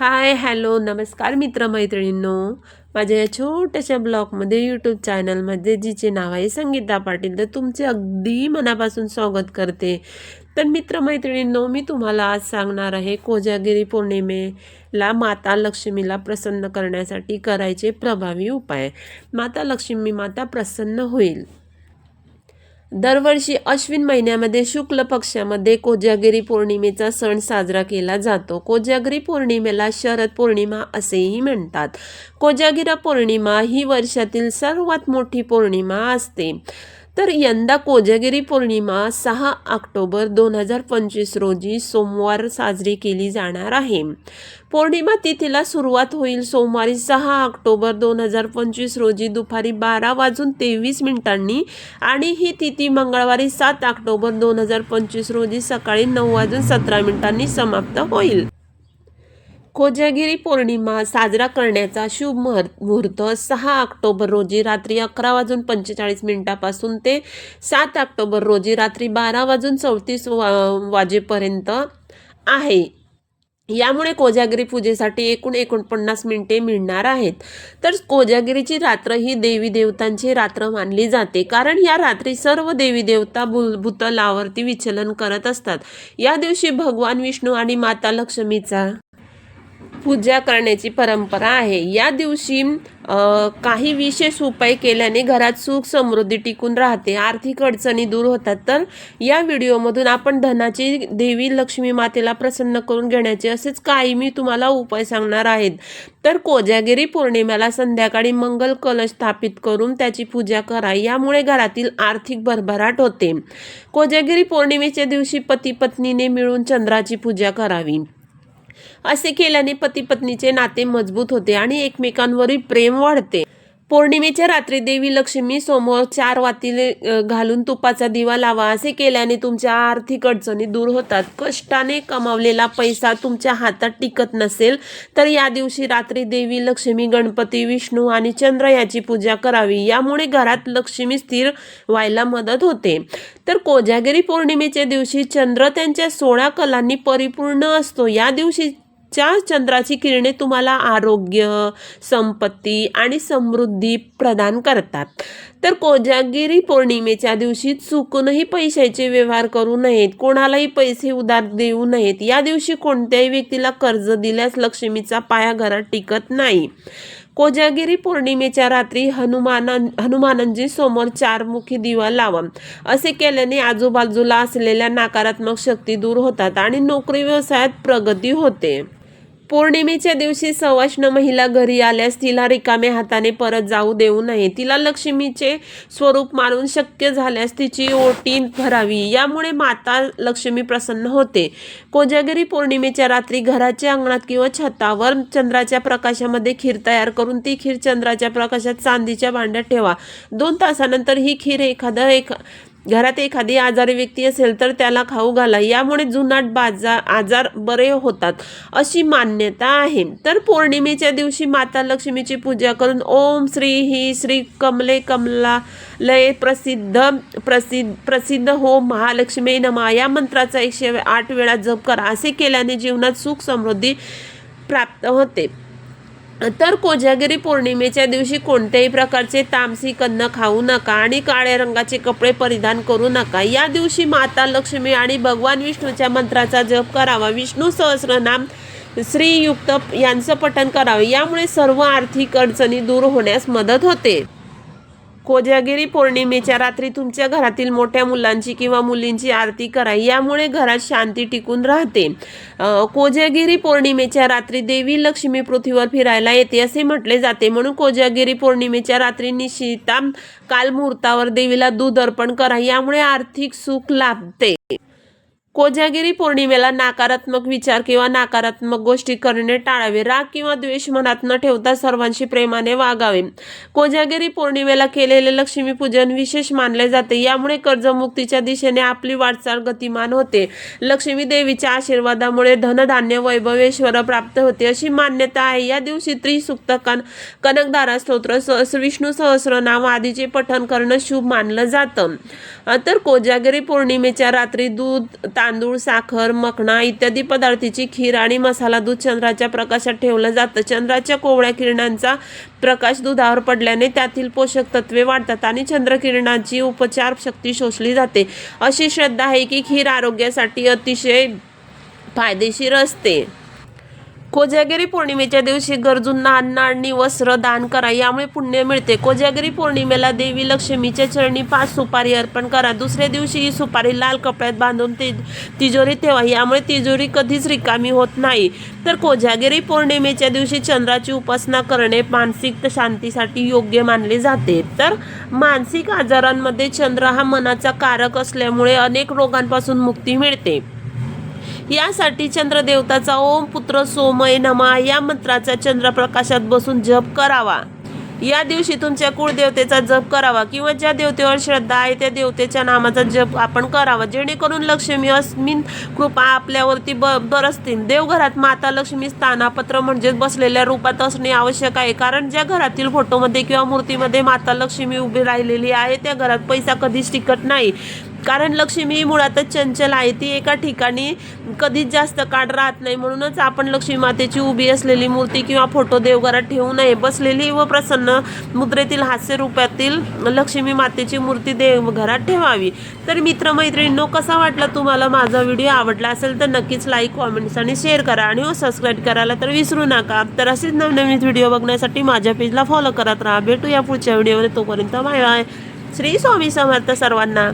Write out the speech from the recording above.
Hi hello नमस्कार मित्रमैत्रिणींनो. माझ्या या छोट्याशा ब्लॉगमध्ये यूट्यूब चॅनलमध्ये जिचे नाव आहे संगीता पाटील तर तुमचे अगदी मनापासून स्वागत करते. तर मित्रमैत्रिणींनो मी तुम्हाला आज सांगणार आहे कोजागिरी पौर्णिमेला माता लक्ष्मीला प्रसन्न करण्यासाठी करायचे प्रभावी उपाय. माता लक्ष्मी माता प्रसन्न होईल. दरवर्षी अश्विन महिन्यामध्ये शुक्ल पक्षामध्ये कोजागिरी पौर्णिमेचा सण साजरा केला जातो. कोजागिरी पौर्णिमेला शरद पौर्णिमा असेही म्हणतात. कोजागिरा पौर्णिमा ही वर्षातील सर्वात मोठी पौर्णिमा असते. तर यंदा कोजागिरी पौर्णिमा सहा ऑक्टोबर दोन हजार पंचवीस रोजी सोमवार साजरी केली जाणार आहे. पौर्णिमा तिथीला सुरुवात होईल सोमवारी सहा ऑक्टोबर दोन हजार पंचवीस रोजी दुपारी बारा वाजून तेवीस मिनिटांनी आणि ही तिथी मंगळवारी सात ऑक्टोबर दोन हजार पंचवीस रोजी सकाळी नऊ वाजून सतरा मिनिटांनी समाप्त होईल. कोजागिरी पौर्णिमा साजरा करण्याचा शुभ मुहूर्त सहा ऑक्टोबर रोजी रात्री अकरा वाजून पंचेचाळीस मिनिटापासून ते सात ऑक्टोबर रोजी रात्री बारा वाजून चौतीस वा वाजेपर्यंत आहे. यामुळे कोजागिरी पूजेसाठी एकूण एकोणपन्नास मिनिटे मिळणार आहेत. तर कोजागिरीची रात्र ही देवी देवतांची रात्र मानली जाते. कारण या रात्री सर्व देवी देवता भूल भूतलावरती विचलन करत असतात. या दिवशी भगवान विष्णू आणि माता लक्ष्मीचा पूजा करण्याची परंपरा आहे. या दिवशी काही विशेष उपाय केल्याने घरात सुख समृद्धी टिकून राहते आर्थिक अडचणी दूर होतात. तर या व्हिडिओमधून आपण धनाची देवी लक्ष्मी मातेला प्रसन्न करून घेण्याचे असेच काही मी तुम्हाला उपाय सांगणार आहेत. तर कोजागिरी पौर्णिमेला संध्याकाळी मंगल कलश स्थापित करून त्याची पूजा करा यामुळे घरातील आर्थिक भरभराट होते. कोजागिरी पौर्णिमेच्या दिवशी पती पत्नीने मिळून चंद्राची पूजा करावी. असे केल्याने पती पत्नीचे नाते मजबूत होते आणि एकमेकांवरील प्रेम वाढते. पौर्णिमेच्या रात्री देवी लक्ष्मी समोर चार वातीले घालून तुपाचा दिवा लावा असे केल्याने तुमच्या आर्थिक अडचणी दूर होतात. कष्टाने कमावलेला पैसा तुमच्या हातात टिकत नसेल तर या दिवशी रात्री देवी लक्ष्मी गणपती विष्णू आणि चंद्र याची पूजा करावी. यामुळे घरात लक्ष्मी स्थिर व्हायला मदत होते. तर कोजागिरी पौर्णिमेच्या दिवशी चंद्र त्यांच्या सोळा कलांनी परिपूर्ण असतो. या दिवशी च्या चंद्राची किरणे तुम्हाला आरोग्य संपत्ती आणि समृद्धी प्रदान करतात. तर कोजागिरी पौर्णिमेच्या दिवशी चुकूनही पैशाचे व्यवहार करू नयेत कोणालाही पैसे उधार देऊ नयेत. या दिवशी कोणत्याही व्यक्तीला कर्ज दिल्यास लक्ष्मीचा पाया घरात टिकत नाही. कोजागिरी पौर्णिमेच्या रात्री हनुमान हनुमानजी समोर चारमुखी दिवा लावा. असे केल्याने आजूबाजूला असलेल्या नकारात्मक शक्ती दूर होतात आणि नोकरी व्यवसायात प्रगती होते. पौर्णिमेच्या दिवशी सवाष्ण महिला घरी आल्यास तिला रिकाम्या हाताने परत जाऊ देऊ नये. तिला लक्ष्मीचे स्वरूप मानून शक्य झाल्यास तिची ओटी भरावी. यामुळे माता लक्ष्मी प्रसन्न होते. कोजागिरी पौर्णिमेच्या रात्री घराच्या अंगणात किंवा छतावर चंद्राच्या प्रकाशामध्ये खीर तयार करून ती खीर चंद्राच्या प्रकाशात चांदीच्या भांड्यात ठेवा. दोन तासानंतर ही खीर एखादं एक घरात एखादी आजारी व्यक्ती असेल तर त्याला खाऊ घाला. यामुळे जुनाट बाजार आजार बरे होतात अशी मान्यता आहे. तर पौर्णिमेच्या दिवशी माता लक्ष्मीची पूजा करून ओम श्री ही श्री कमले कमला लय प्रसिद्ध प्रसिद्ध प्रसिद्ध हो महालक्ष्मी नमा. या मंत्राचा एकशे आठ वेळा जप करा. असे केल्याने जीवनात सुख समृद्धी प्राप्त होते. तर कोजागिरी पौर्णिमेच्या दिवशी कोणत्याही प्रकारचे तामसिक अन्न खाऊ नका आणि काळ्या रंगाचे कपडे परिधान करू नका. या दिवशी माता लक्ष्मी आणि भगवान विष्णूच्या मंत्राचा जप करावा. विष्णू सहस्रनाम श्रीयुक्त यांचं पठण करावे. यामुळे सर्व आर्थिक अडचणी दूर होण्यास मदत होते. कोजागिरी पौर्णिमेच्या रात्री तुमच्या घरातील मोठ्या मुलांची किंवा मुलींची आरती करा. यामुळे घरात शांती टिकून राहते. कोजागिरी पौर्णिमेच्या रात्री देवी लक्ष्मी पृथ्वीवर फिरायला येते असे म्हटले जाते. म्हणून कोजागिरी पौर्णिमेच्या रात्री निशिता काल मुहूर्तावर देवीला दूध अर्पण करा. यामुळे आर्थिक सुख लाभते. कोजागिरी पौर्णिमेला नकारात्मक विचार किंवा नकारात्मक गोष्टी करणे टाळावे. राग किंवा द्वेष मनात न ठेवता सर्वांशी प्रेमाने वागावे. कोजागिरी पौर्णिमेला केलेले लक्ष्मीपूजन विशेष मानले जाते. यामुळे कर्जमुक्तीच्या दिशेने आपली वाटचाल गतिमान होते. लक्ष्मी देवीच्या आशीर्वादामुळे धनधान्य वैभवेश्वर प्राप्त होते अशी मान्यता आहे. या दिवशी त्रिसुक्त कन कनकदारा स्तोत्र सहस विष्णू सहस्रनाम आदीचे पठण करणं शुभ मानलं जातं. तर कोजागिरी पौर्णिमेच्या रात्री दूध तांदूळ साखर मखणा इत्यादी पदार्थाची खीर आणि मसाला दूध चंद्राच्या प्रकाशात ठेवलं जातं. चंद्राच्या कोवळ्या किरणांचा प्रकाश दुधावर पडल्याने त्यातील पोषक तत्वे वाढतात आणि चंद्रकिरणाची उपचार शक्ती शोषली जाते. अशी श्रद्धा आहे की खीर आरोग्यासाठी अतिशय फायदेशीर असते. कोजागिरी पौर्णिमेच्या दिवशी गरजूंना अन्न आणि वस्त्र दान करा. यामुळे पुण्य मिळते. कोजागिरी पौर्णिमेला देवी लक्ष्मीच्या चरणी पाच सुपारी अर्पण करा. दुसऱ्या दिवशी ही सुपारी लाल कपड्यात बांधून ते तिजोरी ठेवा. यामुळे तिजोरी कधीच रिकामी होत नाही. तर कोजागिरी पौर्णिमेच्या दिवशी चंद्राची उपासना करणे मानसिक शांतीसाठी योग्य मानले जाते. तर मानसिक आजारांमध्ये चंद्र हा मनाचा कारक असल्यामुळे अनेक रोगांपासून मुक्ती मिळते. यासाठी चंद्रदेवताचा ओम पुत्र सोमय नमा या मंत्राचा चंद्रप्रकाशात बसून जप करावा. या दिवशी तुमच्या कुळदेवतेचा जप करावा किंवा ज्या देवतेवर श्रद्धा आहे त्या देवतेच्या नामाचा जप आपण करावा. जेणेकरून लक्ष्मी अस्मिन कृपा आपल्यावरती ब बरसतील. देवघरात माता लक्ष्मी स्थानापत्र म्हणजेच बसलेल्या रूपात असणे आवश्यक आहे. कारण ज्या घरातील फोटोमध्ये किंवा मूर्तीमध्ये माता लक्ष्मी उभी राहिलेली आहे त्या घरात पैसा कधीच टिकत नाही. कारण लक्ष्मी ही मुळातच चंचल आहे. ती एका ठिकाणी कधीच जास्त काळ राहत नाही. म्हणूनच आपण लक्ष्मी मातेची उभी असलेली मूर्ती किंवा फोटो देवघरात ठेवू नये. बसलेली व प्रसन्न मुद्रेतील हास्य रूपातील लक्ष्मी मातेची मूर्ती देवघरात ठेवावी. तर मित्रमैत्रिणींनो कसा वाटला तुम्हाला माझा व्हिडिओ? आवडला असेल तर नक्कीच लाईक कॉमेंट्स आणि शेअर करा. आणि हो सबस्क्राईब करायला तर विसरू नका. तर असेच नवनवीन व्हिडिओ बघण्यासाठी माझ्या पेजला फॉलो करत राहा. भेटू या पुढच्या व्हिडिओमध्ये तोपर्यंत बाय बाय श्री स्वामी समर्थ सर्वांना.